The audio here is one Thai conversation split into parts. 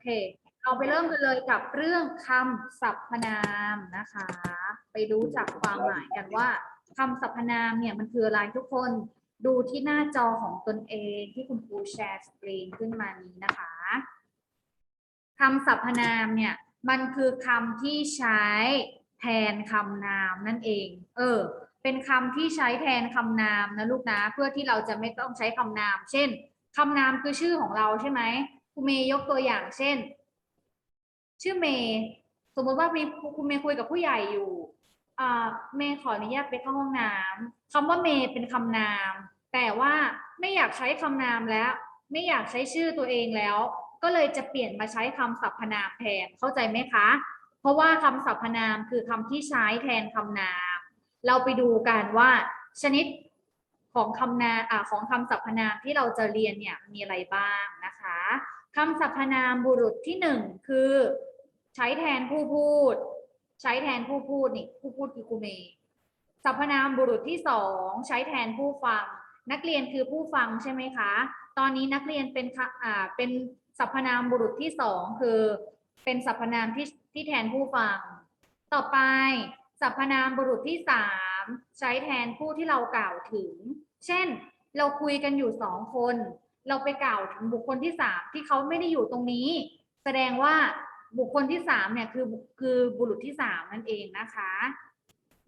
เค เราไปเริ่มกันเลยกับเรื่องคำสรรพนามนะคะ ไปรู้จักความหมายกันว่าคำสรรพนามเนี่ยมันคืออะไรทุกคนดูที่หน้าจอของตนเองที่คุณครูแชร์สกรีนขึ้นมานี้นะคะคำสรรพนามเนี่ยมันคือคำที่ใช้แทนคำนามนั่นเอง เออ เป็นคำที่ใช้แทนคำนามนะลูกนะ เพื่อที่เราจะไม่ต้องใช้คำนาม เช่นคำนามคือชื่อของเราใช่ไหม ครูเมย์ยกตัวอย่างเช่น ชื่อเมย์สมมติว่ามีคุณเมย์คุยกับผู้ใหญ่อยู่อ่าเมย์ขออนุญาตไปเข้าห้องน้ำคำว่าเมย์เป็นคำนาม แต่ว่าไม่อยากใช้คำนามแล้ว ไม่อยากใช้ชื่อตัวเองแล้ว ก็เลยจะเปลี่ยนมาใช้คำสรรพนามแทนเข้าใจไหมคะ เพราะว่าคำสรรพนามคือคำที่ใช้แทนคำนาม เราไปดูกันว่าชนิดของคำนาอ่าของคำสรรพนามที่เราจะเรียนเนี่ยมีอะไรบ้างนะคะ คำสรรพนามบุรุษที่หนึ่งคือ ใช้แทนผู้พูด ใช้แทนผู้พูดนี่ผู้พูดคือครูเมย์สรรพนามบุรุษที่สองใช้แทนผู้ฟัง นักเรียนคือผู้ฟังใช่ไหมคะ ตอนนี้นักเรียนเป็นค่ะอ่าเป็นสรรพนามบุรุษที่สองคือ เป็นสรรพนามที่ที่แทนผู้ฟัง ต่อไปสรรพนามบุรุษที่สามใช้แทนผู้ที่เรากล่าวถึง เช่น เราคุยกันอยู่สองคน เราไปกล่าวถึงบุคคลที่สามที่เขาไม่ได้อยู่ตรงนี้ แสดงว่าบุคคลที่สามเนี่ยคือคือบุรุษที่สามนั่นเองนะคะ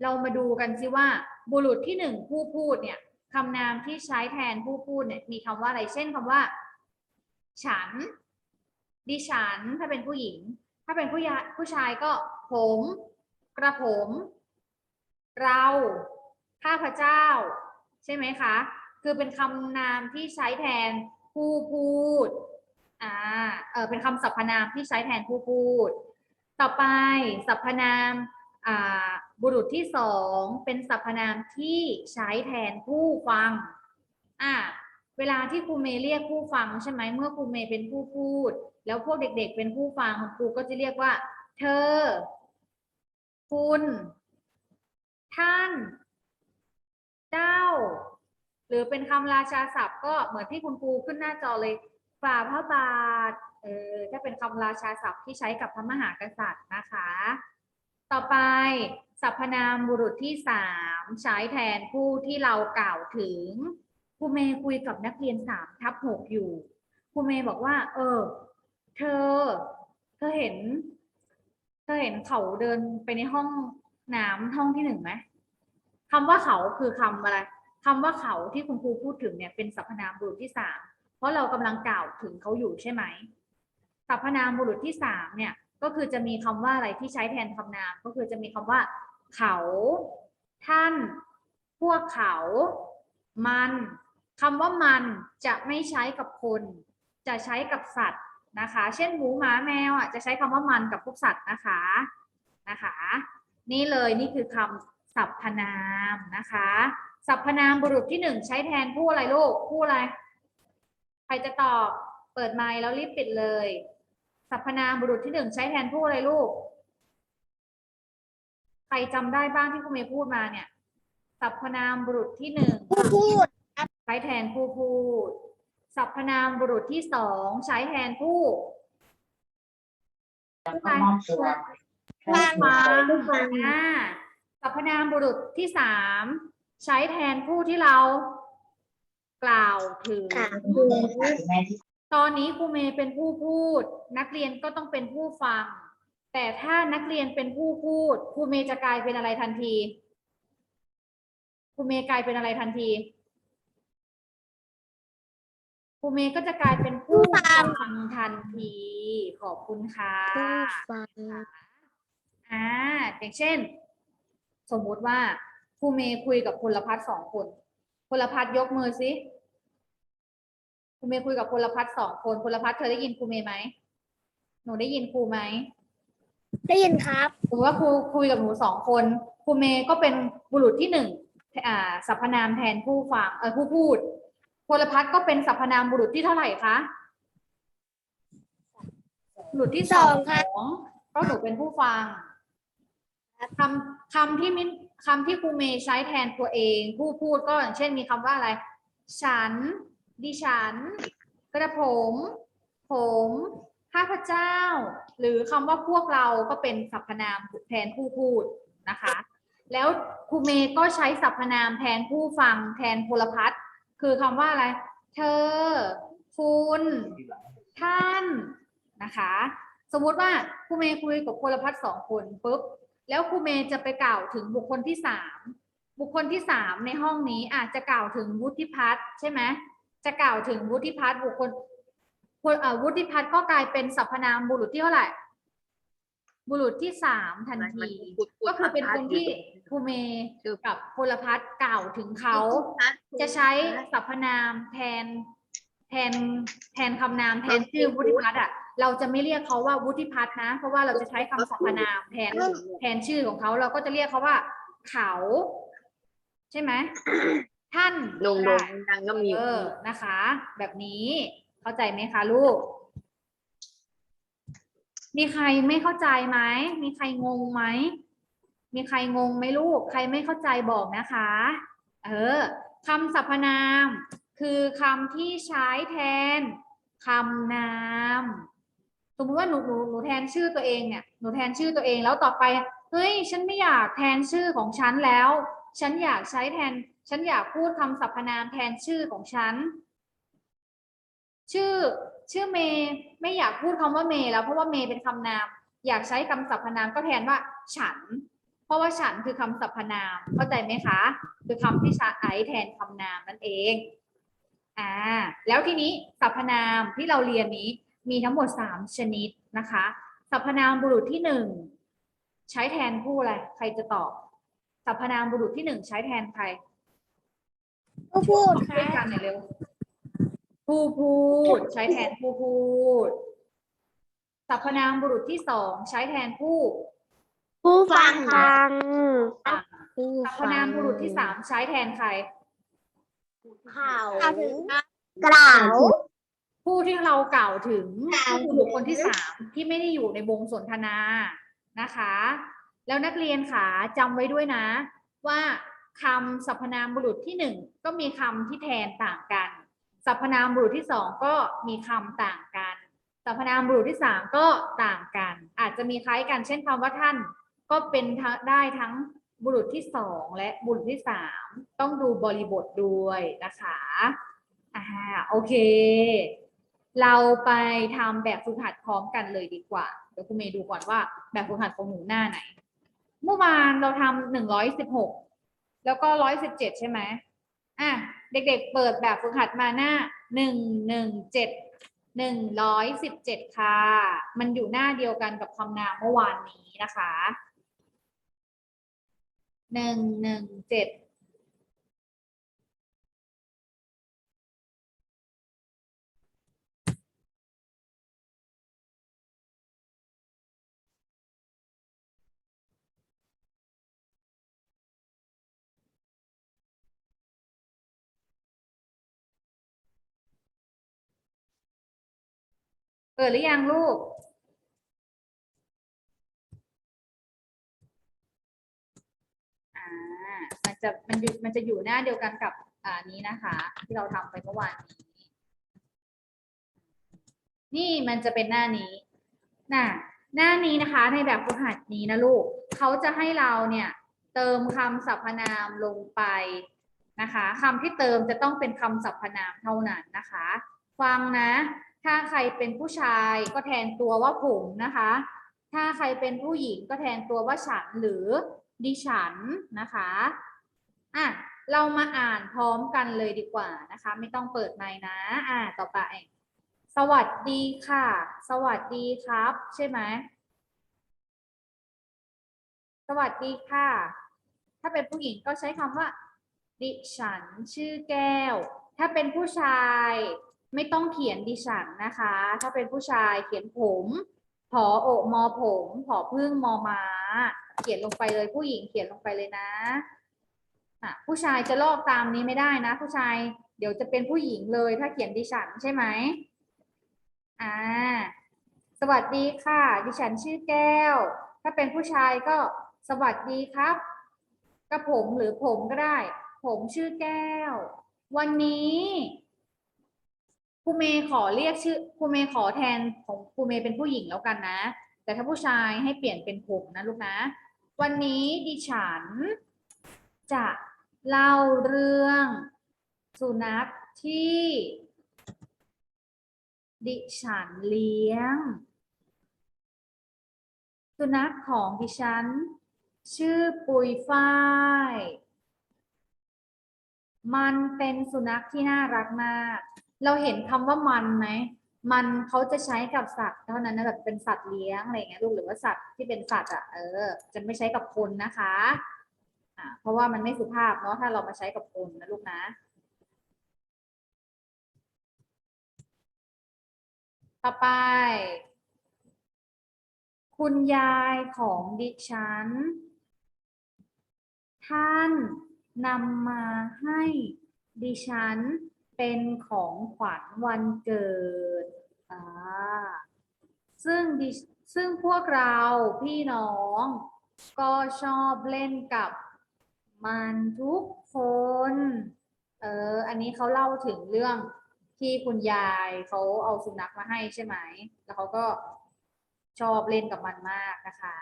เรามาดูกันสิว่า บุรุษที่หนึ่งผู้พูดเนี่ยคำนามที่ใช้แทนผู้พูดเนี่ยมีคำว่าอะไรเช่นคำว่า ฉัน ดิฉัน ถ้าเป็นผู้หญิง ถ้าเป็นผู้ยาผู้ชายก็ผม กระผม เรา ข้าพเจ้า ใช่ไหมคะ คือเป็นคำนามที่ใช้แทนผู้พูด อ่า เออเป็นคำสรรพนามที่ใช้แทนผู้พูด ต่อไปสรรพนาม อ่า บุรุษที่สองเป็นสรรพนามที่ใช้แทนผู้ฟัง อ่า เวลาที่ครูเมย์เรียกผู้ฟังใช่ไหมเมื่อครูเมย์เป็นผู้พูด แล้วพวกเด็ก ๆ เป็นผู้ฟังครูก็จะเรียกว่า เธอ คุณ ท่าน เจ้า หรือเป็นคำราชาศัพท์ก็เหมือนที่คุณครูขึ้นหน้าจอเลยฝ่าพระบาทเออถ้าเป็นคำราชาศัพท์ที่ใช้กับพระมหากษัตริย์นะคะ ต่อไปสรรพนามบุรุษที่สามใช้แทนผู้ที่เรากล่าวถึงครูเมย์คุยกับนักเรียนสามทับหกอยู่ครูเมย์บอกว่า เออ เธอ เธอเห็น เธอเห็นเขาเดินไปในห้องน้ำห้องที่หนึ่งไหมคำว่าเขาคือคำอะไร คำว่าเขาที่คุณครูพูดถึงเนี่ยเป็นสรรพนามบุรุษที่สามเพราะเรากำลังกล่าวถึงเขาอยู่ใช่ไหมสรรพนามบุรุษที่สามเนี่ยก็คือจะมีคำว่าอะไรที่ใช้แทนคำนาม ก็คือจะมีคำว่า เขา ท่าน พวกเขา มันคำว่ามันจะไม่ใช้กับคน จะใช้กับสัตว์นะคะ เช่นหมูหมาแมวอะจะใช้คำว่ามันกับพวกสัตว์นะคะนะคะ นี่เลยนี่คือคำสรรพนามนะคะ สรรพนามบุรุษที่หนึ่งใช้แทนผู้อะไรลูกผู้อะไร ใครจะตอบ เปิดไมค์แล้วรีบปิดเลย สรรพนามบุรุษที่หนึ่งใช้แทนผู้อะไรลูก ใครจำได้บ้างที่คุณเมย์พูดมาเนี่ย สรรพนามบุรุษที่หนึ่งผู้พูดใช้แทนผู้พูด สรรพนามบุรุษที่สองใช้แทนผู้ผู้ใครฟังฟังผู้ฟังอ่าสรรพนามบุรุษที่สาม ใช้แทนผู้ที่เรากล่าวถึงค่ะตอนนี้ครูเมย์เป็นผู้พูด นักเรียนก็ต้องเป็นผู้ฟัง แต่ถ้านักเรียนเป็นผู้พูดครูเมย์จะกลายเป็นอะไรทันทีครูเมย์กลายเป็นอะไรทันทีครูเมย์ก็จะกลายเป็นผู้ฟังทันที ขอบคุณค่ะผู้ฟังอ่าอย่างเช่น สมมุติว่า ครูเมย์คุยกับพลพัฒน์สองคนพลพัฒน์ยกมือสิครูเมย์คุยกับพลพัฒน์สองคนพลพัฒน์เธอได้ยินครูเมย์ไหมหนูได้ยินครูไหมได้ยินครับสมมติว่าครูคุยกับหนูสองคนครูเมย์ก็เป็นบุรุษที่หนึ่งอ่าสรรพนามแทนผู้ฟังเออผู้พูดพลพัฒน์ก็เป็นสรรพนามบุรุษที่เท่าไหร่คะบุรุษที่สองสองค่ะก็หนูเป็นผู้ฟังคำคำที่มิน คำที่ครูเมย์ใช้แทนตัวเอง ผู้พูดก็อย่างเช่นมีคำว่าอะไร ฉัน ดิฉัน กระผม ผมข้าพเจ้า หรือคำว่าพวกเราก็เป็นสรรพนามแทนผู้พูดนะคะ แล้วครูเมย์ก็ใช้สรรพนามแทนผู้ฟังแทนพลพัฒน์คือคำว่าอะไร เธอ คุณ ท่านนะคะ สมมุติว่าครูเมย์คุยกับพลพัฒน์สองคนปุ๊บ แล้วครูเมย์จะไปกล่าวถึงบุคคลที่สามบุคคลที่สามในห้องนี้อาจจะกล่าวถึงวุฒิพัฒน์ใช่ไหมจะกล่าวถึงวุฒิพัฒน์บุคคลคนเอ่อวุฒิพัฒน์ก็กลายเป็นสรรพนามบุรุษที่เท่าไหร่ บุรุษที่สามทันทีก็คือเป็นคนที่ครูเมย์กับพลพัฒน์กล่าวถึงเขา จะใช้สรรพนามแทน แทนแทนคำนามแทนชื่อวุฒิพัฒน์อะ เราจะไม่เรียกเขาว่าวุฒิพัฒน์นะ เพราะว่าเราจะใช้คำสรรพนามแทนแทนชื่อของเขาเราก็จะเรียกเขาว่า เขา ใช่ไหมท่านโด่งได้ๆดังๆก็มีเออนะคะ แบบนี้เข้าใจไหมคะลูก มีใครไม่เข้าใจไหมมีใครงงไหมมีใครงงไหมลูก ใครไม่เข้าใจบอกนะคะ เออคำสรรพนาม คือคำที่ใช้แทนคำนาม สมมติว่าหนูหนูหนูแทนชื่อตัวเองเนี่ยหนูแทนชื่อตัวเองแล้วต่อไปเฮ้ยฉันไม่อยากแทนชื่อของฉันแล้ว ฉันอยากใช้แทน ฉันอยากพูดคำสรรพนามแทนชื่อของฉัน ชื่อชื่อเมย์ไม่อยากพูดคำว่าเมย์แล้วเพราะว่าเมย์เป็นคำนาม อยากใช้คำสรรพนามก็แทนว่า ฉัน เพราะว่าฉันคือคำสรรพนามเข้าใจไหมคะ คือคำที่ใช้แทนคำนามนั่นเองอ่าแล้วทีนี้สรรพนามที่เราเรียนนี้ มีทั้งหมดสามชนิดนะคะ สรรพนามบุรุษที่หนึ่งใช้แทนผู้อะไร ใครจะตอบ สรรพนามบุรุษที่หนึ่งใช้แทนใคร ผู้พูดช่วยค่ะกันหน่อยเร็ว ผู้พูด ใช้แทนผู้พูด สรรพนามบุรุษที่สองใช้แทนผู้ ผู้ฟังฟังฟังผู้สรรพนามบุรุษที่สามใช้แทนใคร ข่าวถึงกล่าว ผู้ที่เรากล่าวถึงกล่าวก็คือบุคคลที่สามที่ไม่ได้อยู่ในวงสนทนานะคะ แล้วนักเรียนขาจำไว้ด้วยนะ ว่าคำสรรพนามบุรุษที่หนึ่งก็มีคำที่แทนต่างกันสรรพนามบุรุษที่สองก็มีคำต่างกันสรรพนามบุรุษที่สามก็ต่างกัน อาจจะมีคล้ายกันเช่นคำว่าท่าน ก็เป็นทั้งได้ทั้งบุรุษที่สองและบุรุษที่สามต้องดูบริบทด้วยนะคะอ่าโอเค เราไปทำแบบฝึกหัดพร้อมกันเลยดีกว่า เดี๋ยวคุณเมย์ดูก่อนว่า แบบฝึกหัดของหนูหน้าไหน เมื่อวานเราทำหนึ่งร้อยสิบหกแล้วก็ร้อยสิบเจ็ดใช่ไหมอะเด็กๆเปิดแบบฝึกหัดมาหน้าหนึ่งหนึ่งเจ็ดหนึ่งร้อยสิบเจ็ดค่ะ มันอยู่หน้าเดียวกันกับคำนามเมื่อวานนี้นะคะหนึ่งหนึ่งเจ็ด ปิดหรือยังลูก อ่า มันจะมันอยู่มันจะอยู่หน้าเดียวกันกับอ่านี้นะคะ ที่เราทำไปเมื่อวานนี้ นี่มันจะเป็นหน้านี้น่ะหน้านี้นะคะ ในแบบฝึกหัดนี้นะลูก เขาจะให้เราเนี่ย เติมคำสรรพนามลงไปนะคะคำที่เติมจะต้องเป็นคำสรรพนามเท่านั้นนะคะ ฟังนะ ถ้าใครเป็นผู้ชายก็แทนตัวว่าผมนะคะ ถ้าใครเป็นผู้หญิงก็แทนตัวว่าฉันหรือดิฉันนะคะอะเรามาอ่านพร้อมกันเลยดีกว่านะคะ ไม่ต้องเปิดไมค์นะอ่าต่อไป สวัสดีค่ะ สวัสดีครับ ใช่ไหมสวัสดีค่ะ ถ้าเป็นผู้หญิงก็ใช้คำว่า ดิฉันชื่อแก้ว ถ้าเป็นผู้ชาย ไม่ต้องเขียนดิฉันนะคะ ถ้าเป็นผู้ชายเขียนผมผอโอมอผมผอพึ่งมอม้าเขียนลงไปเลยผู้หญิงเขียนลงไปเลยนะอะผู้ชายจะลอกตามนี้ไม่ได้นะ ผู้ชายเดี๋ยวจะเป็นผู้หญิงเลยถ้าเขียนดิฉันใช่ไหมอ่าสวัสดีค่ะ ดิฉันชื่อแก้ว ถ้าเป็นผู้ชายก็สวัสดีครับกับผมหรือผมก็ได้ ผมชื่อแก้ว วันนี้ ครูเมย์ขอเรียกชื่อครูเมย์ขอแทนของครูเมย์เป็นผู้หญิงแล้วกันนะ แต่ถ้าผู้ชายให้เปลี่ยนเป็นผมนะลูกนะ วันนี้ดิฉัน จะเล่าเรื่องสุนัขที่ ดิฉันเลี้ยง สุนัขของดิฉัน ชื่อปุยฝ้ายมันเป็นสุนัขที่น่ารักมาก เราเห็นคำว่ามันไหมมันเขาจะใช้กับสัตว์เท่านั้นนะแบบเป็นสัตว์เลี้ยงอะไรเงี้ยลูกหรือว่าสัตว์ที่เป็นสัตว์อะเออ จะไม่ใช้กับคนนะคะอ่าเพราะว่ามันไม่สุภาพเนาะถ้าเรามาใช้กับคนนะลูกนะ ต่อไป คุณยายของดิฉัน ท่านนำมาให้ดิฉัน เป็นของขวัญวันเกิดอ่าซึ่งดิซึ่งพวกเราพี่น้อง ก็ชอบเล่นกับมันทุกคน เออ อันนี้เขาเล่าถึงเรื่องที่คุณยายเขาเอาสุนัขมาให้ใช่ไหม แล้วเขาก็ชอบเล่นกับมันมากนะคะ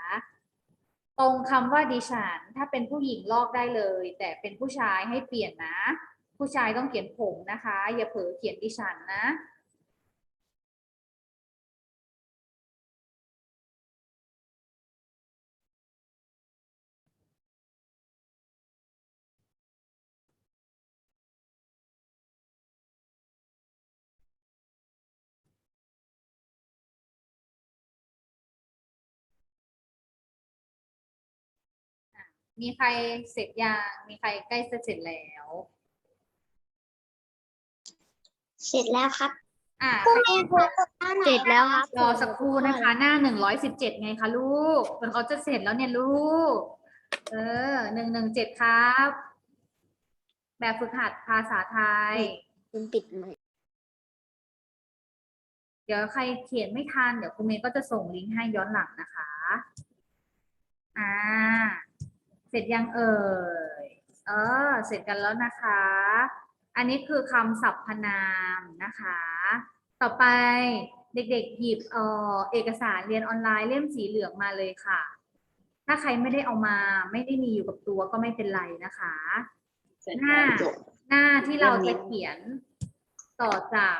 ตรงคำว่าดิฉัน ถ้าเป็นผู้หญิงลอกได้เลย แต่เป็นผู้ชายให้เปลี่ยนนะ ผู้ชายต้องเขียนผมนะคะ อย่าเผลอเขียนดิฉันนะมีใครเสร็จยัง มีใครใกล้จะเสร็จแล้ว เสร็จแล้วครับอะเสร็จแล้วครับรอสักครู่นะคะ หน้าหนึ่งร้อยสิบเจ็ดไงคะลูกจนเขาจะเสร็จแล้วเนี่ยลูก เออหนึ่งหนึ่งเจ็ดครับ แบบฝึกหัดภาษาไทย คุณปิดไหมเดี๋ยวใครเขียนไม่ทัน เดี๋ยวครูเมย์ก็จะส่งลิงก์ให้ย้อนหลังนะคะ อ่า เสร็จยังเอ่ย เออ เสร็จกันแล้วนะคะ อันนี้คือคำสรรพนามนะคะ ต่อไปเด็กๆหยิบเอ่อเอกสารเรียนออนไลน์เล่มสีเหลืองมาเลยค่ะ ถ้าใครไม่ได้เอามาไม่ได้มีอยู่กับตัวก็ไม่เป็นไรนะคะ หน้าหน้าที่เราจะเขียนต่อจาก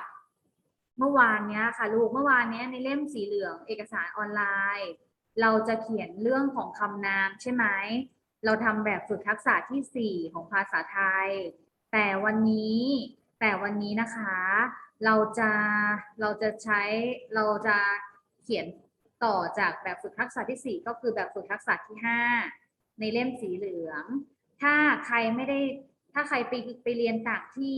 เมื่อวานเนี้ยค่ะลูกเมื่อวานเนี้ยในเล่มสีเหลืองเอกสารออนไลน์ เราจะเขียนเรื่องของคำนามใช่ไหมเราทำแบบฝึกทักษะที่สี่ของภาษาไทย แต่วันนี้แต่วันนี้นะคะ เราจะเราจะใช้เราจะเขียนต่อจากแบบฝึกทักษะที่สี่ก็คือแบบฝึกทักษะที่ห้าในเล่มสีเหลือง ถ้าใครไม่ได้ถ้าใครไปไปเรียนต่างที่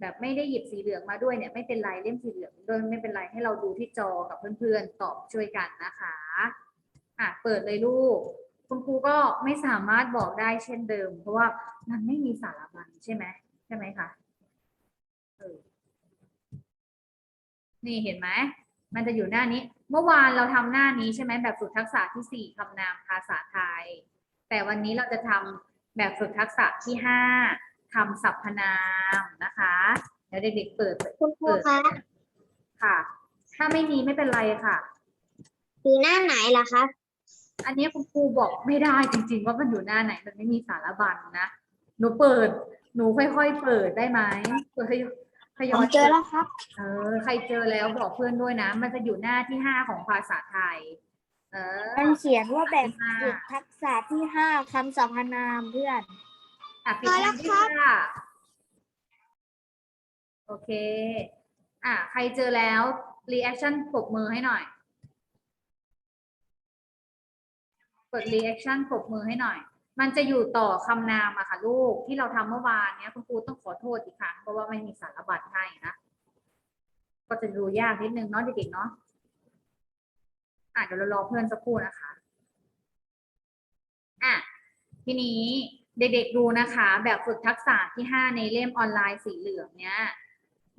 แบบไม่ได้หยิบสีเหลืองมาด้วยเนี่ยไม่เป็นไรเล่มสีเหลืองด้วยไม่เป็นไรให้เราดูที่จอกับเพื่อนๆตอบช่วยกันนะคะอะเปิดเลยลูก คุณครูก็ไม่สามารถบอกได้เช่นเดิม เพราะว่ามันไม่มีสารบัญใช่ไหม ใช่ไหมคะเออนี่เห็นไหม มันจะอยู่หน้านี้ เมื่อวานเราทำหน้านี้ใช่ไหมแบบฝึกทักษะที่สี่คำนามภาษาไทย แต่วันนี้เราจะทำแบบฝึกทักษะที่ห้าคำสรรพนามนะคะเดี๋ยวเด็กๆเปิดคุณครูคะค่ะ ถ้าไม่มีไม่เป็นไรค่ะคือหน้าไหนล่ะครับอันนี้คุณครูบอกไม่ได้จริง ๆ ว่ามันอยู่หน้าไหนมันไม่มีสารบัญนะหนูเปิด หนูค่อยๆเปิดได้ไหมเปิดทยอยทยผอมยเจอแล้วครับ เออ ใครเจอแล้วบอกเพื่อนด้วยนะ มันจะอยู่หน้าที่ห้าของภาษาไทย เออ มันเขียนว่าแบบอ่าฝึกทักษะที่ห้าคำสรรพนามเพื่อน อะปิดพอแล้ท้าวยครับค่ะโอเค อะ ใครเจอแล้วรีแอคชั่นปรบมือให้หน่อย กดรีแอคชั่นปรบมือให้หน่อย มันจะอยู่ต่อคำนามอะค่ะลูกที่เราทำเมื่อวานเนี้ยคุณครูต้องขอโทษอีกครั้งเพราะว่าไม่มีสารบัตรให้นะก็จะดูยากนิดนึงเนาะเด็กๆเนาะอะเดี๋ยวเรารอเพื่อนสักครู่นะคะอะทีนี้เด็กๆดูนะคะ แบบฝึกทักษะที่ 5 ในเล่มออนไลน์สีเหลืองเนี้ย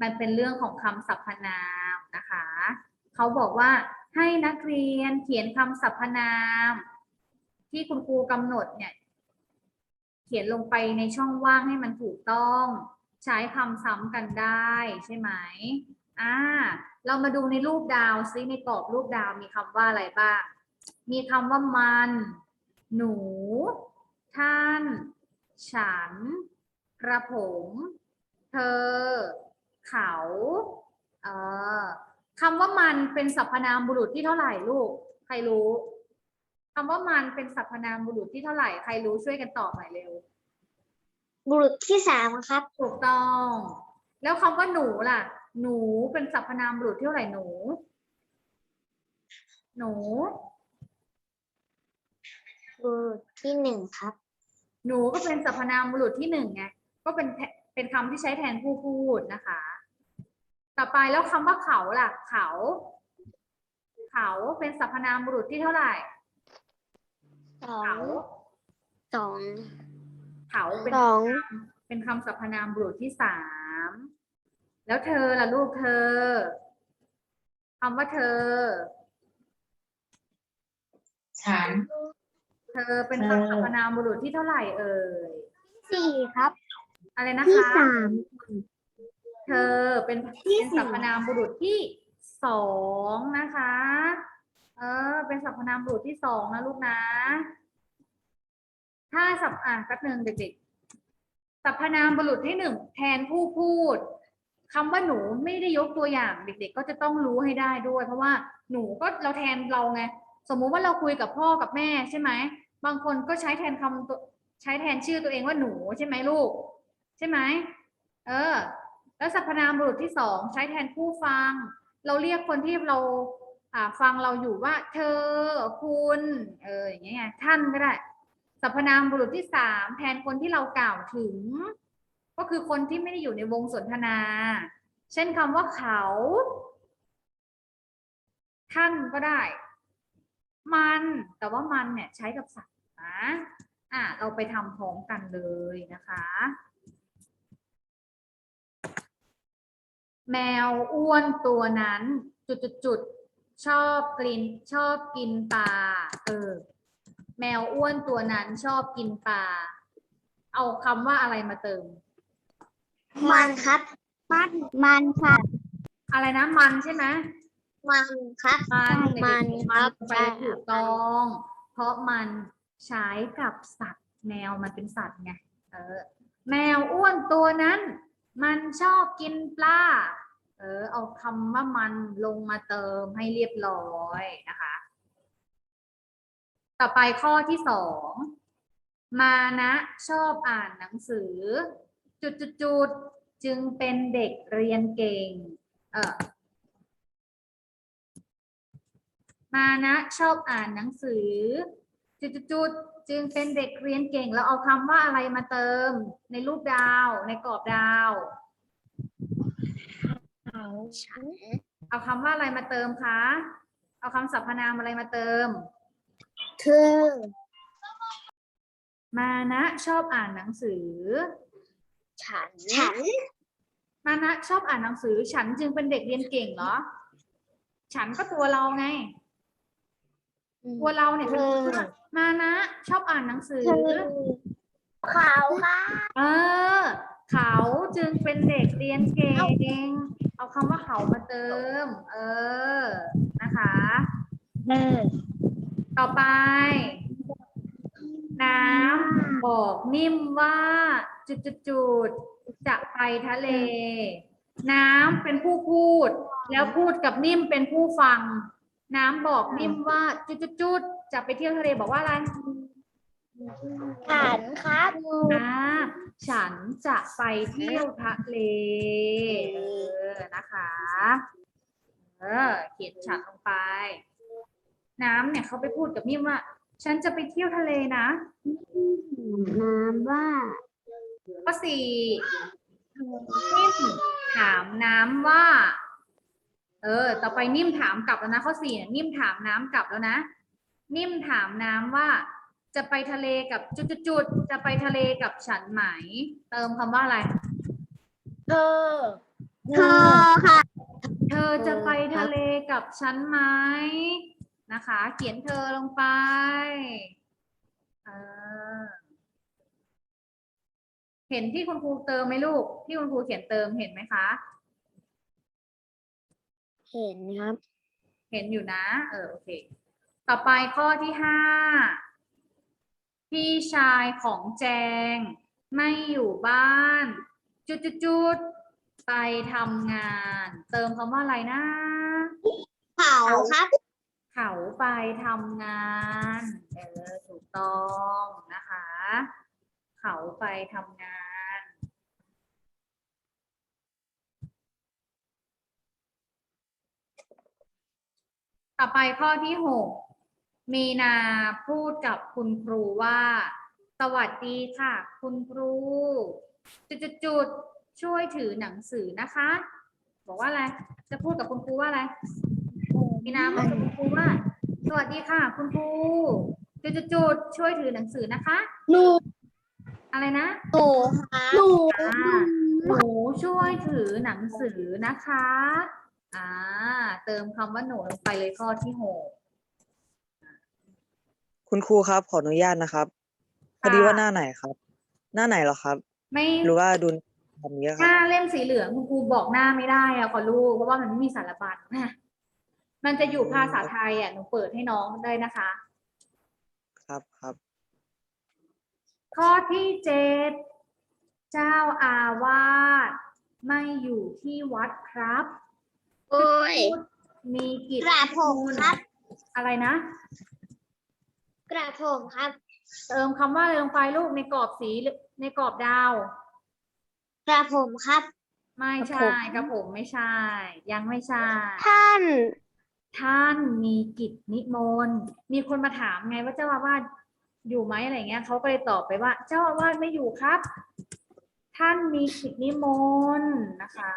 มันเป็นเรื่องของคำสรรพนามนะคะเขาบอกว่าให้นักเรียนเขียนคำสรรพนาม ที่คุณครูกำหนดเนี่ย เขียนลงไปในช่องว่างให้มันถูกต้อง ใช้คำซ้ำกันได้ใช่ไหมอ่าเรามาดูในรูปดาวซิในกรอบรูปดาวมีคำว่าอะไรบ้าง มีคำว่ามัน หนู ท่าน ฉัน กระผม เธอ เขา เออคำว่ามันเป็นสรรพนามบุรุษที่เท่าไหร่ลูก ใครรู้ คำว่ามันเป็นสรรพนามบุรุษที่เท่าไหร่ใครรู้ช่วยกันตอบหน่อยเร็ว บุรุษที่สามครับ ถูกต้อง แล้วคำว่าหนูล่ะ หนูเป็นสรรพนามบุรุษที่เท่าไหร่หนู หนู บุรุษที่หนึ่งครับ หนูก็เป็นสรรพนามบุรุษที่หนึ่งไงก็เป็นแทเป็นคำที่ใช้แทนผู้พูดนะคะ ต่อไปแล้วคำว่าเขาล่ะ เขา เขาเป็นสรรพนามบุรุษที่เท่าไหร่ สอเขางสองเขาเป็นสอง เป็นคำสรรพนามบุรุษที่สาม แล้วเธอล่ะลูกเธอคำว่าเธอฉันเธอเป็นเธอคำสรรพนามบุรุษที่เท่าไหร่เอ่ย สี่ครับ อะไรนะที่คะ สาม เธอเป็นเป็นสรรพนามบุรุษที่สองนะคะ เออ เป็นสรรพนามบุรุษที่สองนะลูกนะ ถ้าสับอ่านแป๊บหนึ่งเด็กๆสรรพนามบุรุษที่หนึ่งแทนผู้พูดคำว่าหนูไม่ได้ยกตัวอย่างเด็ก ๆ ก็จะต้องรู้ให้ได้ด้วย เพราะว่าหนูก็เราแทนเราไงสมมุติว่าเราคุยกับพ่อกับแม่ใช่ไหมบางคนก็ใช้แทนคำตัวใช้แทนชื่อตัวเองว่าหนูใช่ไหมลูก ใช่ไหมเออ แล้วสรรพนามบุรุษที่สองใช้แทนผู้ฟัง เราเรียกคนที่เรา ฟังเราอยู่ว่า เธอคุณเอออย่างเงี้ยท่านก็ได้สรรพนามบุรุษที่สามแทนคนที่เรากล่าวถึง ก็คือคนที่ไม่ได้อยู่ในวงสนทนา เช่นคำว่าเขา ท่านก็ได้ มันแต่ว่ามันเนี่ยใช้กับสัตว์นะอะเราไปทำพร้อมกันเลยนะคะ แมวอ้วนตัวนั้นจุดจุดจุดๆๆ ชอบกินชอบกินปลาเออ แมวอ้วนตัวนั้นชอบกินปลาเอาคำว่าอะไรมาเติม มันครับ มันมันครับอะไรนะมันใช่ไหมมันครับมันมันเด็กๆครับไปใช่ถูกต้อง เพราะมันใช้กับสัตว์ แมวมันเป็นสัตว์ไงเออ แมวอ้วนตัวนั้น มันชอบกินปลา เออเอาคำว่ามันลงมาเติมให้เรียบร้อยนะคะ ต่อไปข้อที่สองมานะชอบอ่านหนังสือ จุดจุดจุดจึงเป็นเด็กเรียนเก่ง เออมานะชอบอ่านหนังสือ จุดๆๆจึงเป็นเด็กเรียนเก่ง แล้วเอาคำว่าอะไรมาเติมในรูปดาวในกรอบดาว ฉันเอาคำว่าอะไรมาเติมคะ เอาคำสรรพนามอะไรมาเติม เธอ มานะชอบอ่านหนังสือ ฉัน ฉัน มานะชอบอ่านหนังสือ ฉันจึงเป็นเด็กเรียนเก่งเหรอ ฉันก็ตัวเราไง ตัวเราเนี่ยเป็นคนว่ามานะชอบอ่านหนังสือเธอเขาค่ะ เออ เขาจึงเป็นเด็กเรียนเก่ง เอาคำว่าเขามาเติม เออ นะคะเออต่อไป น้ำบอกนิ่มว่า จุดจุดจุดๆๆจะไปทะเล น้ำเป็นผู้พูด แล้วพูดกับนิ่มเป็นผู้ฟัง น้ำบอกนิ่มว่าจุดจุดจุดๆๆจะไปเที่ยวทะเลบอกว่าอะไรฉันครับอ่า ฉันจะไปเที่ยวทะเลเออนะคะ เออ เขียนฉันลงไป น้ำเนี่ยเขาไปพูดกับนิ่มว่า ฉันจะไปเที่ยวทะเลนะ น้ำว่า ข้อสี่นิ่มถามน้ำว่า เออ ต่อไปนิ่มถามกลับแล้วนะข้อสี่เนี่ยนิ่มถามน้ำกลับแล้วนะ นิ่มถามน้ำว่า จะไปทะเลกับจุดๆๆจะไปทะเลกับฉันไหม เติมคำว่าอะไร เธอเธอค่ะ เธอจะไปทะเลกับฉันไหมนะคะ เขียนเธอลงไปเออเห็นที่คุณครูเติมไหมลูก ที่คุณครูเขียนเติมเห็นไหมคะ เห็นครับ เห็นอยู่นะ เออโอเค ต่อไปข้อที่ห้า พี่ชายของแจง ไม่อยู่บ้าน จุดจุดจุดๆๆไปทำงาน เติมคำว่าอะไรนะ เขาครับ เขาไปทำงาน เออถูกต้องนะคะ เขาไปทำงาน ต่อไปข้อที่หก มีนาพูดกับคุณครูว่า สวัสดีค่ะ คุณครู จุดๆๆช่วยถือหนังสือนะคะ บอกว่าอะไร จะพูดกับคุณครูว่าอะไร มีนาบอกกับคุณครูว่า สวัสดีค่ะ คุณครู จุดๆๆช่วยถือหนังสือนะคะ หนูอะไรนะ หนูครับอ่าหนูช่วยถือหนังสือนะคะ อ่า เติมคำว่าหนูลงไปเลยข้อที่หก คุณครูครับ ขออนุญาตนะครับพอดีว่าหน้าไหนครับ หน้าไหนเหรอครับ ไม่หรือว่าดูแบบนี้คหรับน้าเล่มสีเหลืองคุณครูบอกหน้าไม่ได้อะขอลูกเพราะว่ามันไม่มีสารบัญนะมันจะอยู่ภาษาไทยอะหนูเปิดให้น้องได้นะคะ ครับครับ ข้อที่เจ็ดเจ้าอาวาสไม่อยู่ที่วัดครับโอ้ย มีกิจกระผมครับ อะไรนะ กระผมครับ เติมคำว่าอะไรลงไปลูกในกรอบสีหรือในกรอบดาว กระผมครับ ไม่ใช่กระผมไม่ใช่ ยังไม่ใช่ ท่าน ท่านมีกิจนิมนต์มีคนมาถามไงว่าเจ้าอาวาสอยู่ไหมอะไรเงี้ยเขาก็เลยตอบไปว่า เจ้าอาวาสไม่อยู่ครับ ท่านมีกิจนิมนต์นะคะ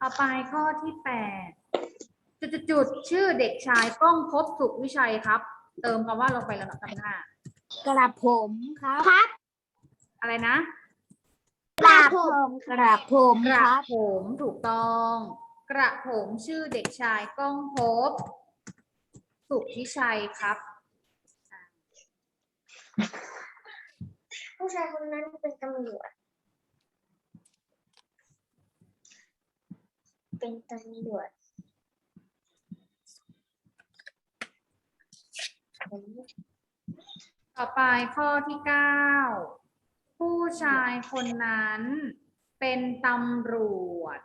ต่อไปข้อที่แปด จุดๆๆชื่อเด็กชายก้องภพสุขวิชัยครับ เติมคำว่าลงไปแล้วนะคำหน้ากระผมครับครับอะไรนะ กระผมกระผมกคระรับ ผมถูกต้อง กระผมชื่อเด็กชายก้องภพสุขวิชัยครับ ผู้ชายคนนั้นเป็นตำรวจ เป็นตำรวจ ต่อไปข้อที่เก้าผู้ชายคนนั้นเป็นตำรวจ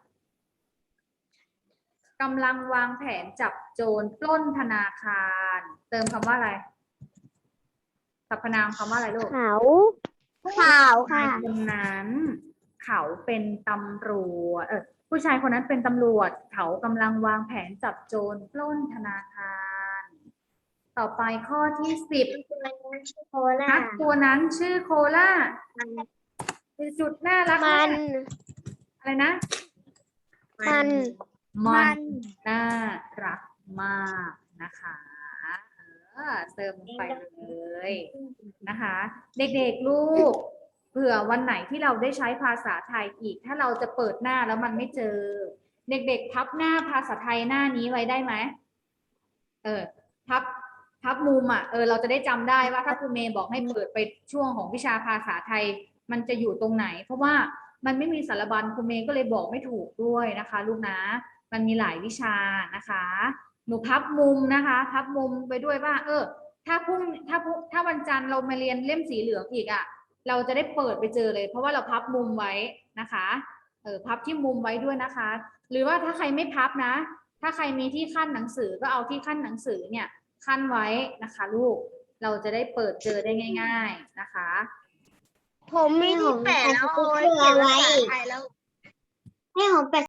กำลังวางแผนจับโจรปล้นธนาคาร เติมคำว่าอะไรสรรพนามคำว่าอะไรลูกเขาเขาค่ะผู้ชายคนนั้น เขาเป็นตำรวจเออผู้ชายคนนั้นเป็นตำรวจ เขากำลังวางแผนจับโจรปล้นธนาคาร ต่อไปข้อที่สิบโคล่านักตัวนั้นชื่อโคล่าคือจุดน่ารักมัน อะไรนะ มัน มันน่ารักมากนะคะเออเติมลงไปเลยนะคะ เด็กๆลูกเผื่อวันไหนที่เราได้ใช้ภาษาไทยอีก ถ้าเราจะเปิดหน้าแล้วมันไม่เจอ เด็กๆพับหน้าภาษาไทยหน้านี้ไว้ได้ไหมเออพับ พับมุมอะเออเราจะได้จำได้ว่าถ้าครูเมย์บอกให้เปิดไปช่วงของวิชาภาษาไทย มันจะอยู่ตรงไหน เพราะว่ามันไม่มีสารบัญครูเมย์ก็เลยบอกไม่ถูกด้วยนะคะ ลูกนะ มันมีหลายวิชานะคะ หนูพับมุมนะคะ พับมุมไปด้วยว่า เออ ถ้าพรุ่งถ้าพรุ่งถ้าวันจันทร์เรามาเรียนเล่มสีเหลืองอีกอะ่ะเราจะได้เปิดไปเจอเลย เพราะว่าเราพับมุมไว้นะคะเออพับที่มุมไว้ด้วยนะคะ หรือว่าถ้าใครไม่พับนะ ถ้าใครมีที่ขั้นหนังสือก็เอาที่ขั้นหนังสือเนี่ย ขั้นไว้นะคะ ลูก เราจะได้เปิดเจอได้ง่าย ๆนะคะ ผมมีที่แปะแล้วเอาไว้เขียนภาษาไทยแล้ว ให้ผมแปะ